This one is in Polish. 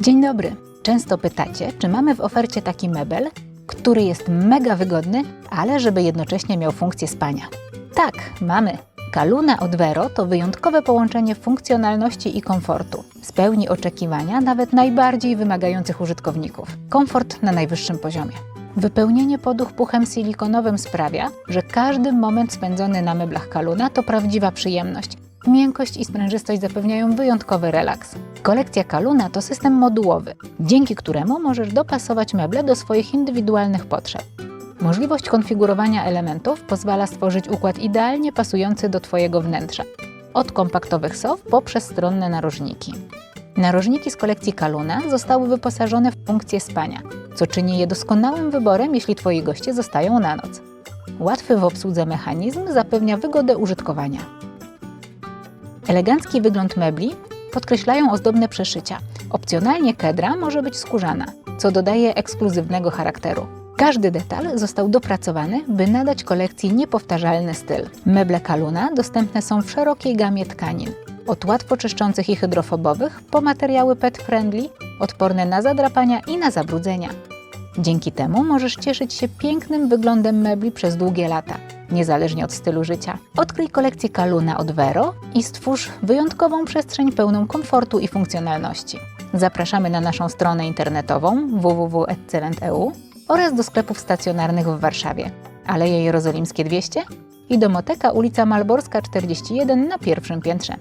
Dzień dobry. Często pytacie, czy mamy w ofercie taki mebel, który jest mega wygodny, ale żeby jednocześnie miał funkcję spania. Tak, mamy. Kaluna od Vero to wyjątkowe połączenie funkcjonalności i komfortu. Spełni oczekiwania nawet najbardziej wymagających użytkowników. Komfort na najwyższym poziomie. Wypełnienie poduch puchem silikonowym sprawia, że każdy moment spędzony na meblach Kaluna to prawdziwa przyjemność. Miękkość i sprężystość zapewniają wyjątkowy relaks. Kolekcja Kaluna to system modułowy, dzięki któremu możesz dopasować meble do swoich indywidualnych potrzeb. Możliwość konfigurowania elementów pozwala stworzyć układ idealnie pasujący do Twojego wnętrza. Od kompaktowych sof po przestronne narożniki. Narożniki z kolekcji Kaluna zostały wyposażone w funkcję spania, co czyni je doskonałym wyborem, jeśli Twoi goście zostają na noc. Łatwy w obsłudze mechanizm zapewnia wygodę użytkowania. Elegancki wygląd mebli podkreślają ozdobne przeszycia. Opcjonalnie kedra może być skórzana, co dodaje ekskluzywnego charakteru. Każdy detal został dopracowany, by nadać kolekcji niepowtarzalny styl. Meble Kaluna dostępne są w szerokiej gamie tkanin. Od łatwo czyszczących i hydrofobowych po materiały pet friendly, odporne na zadrapania i na zabrudzenia. Dzięki temu możesz cieszyć się pięknym wyglądem mebli przez długie lata, niezależnie od stylu życia. Odkryj kolekcję Kaluna od Vero i stwórz wyjątkową przestrzeń pełną komfortu i funkcjonalności. Zapraszamy na naszą stronę internetową www.excellent.eu oraz do sklepów stacjonarnych w Warszawie. Aleje Jerozolimskie 200 i Domoteka ulica Malborska 41 na pierwszym piętrze.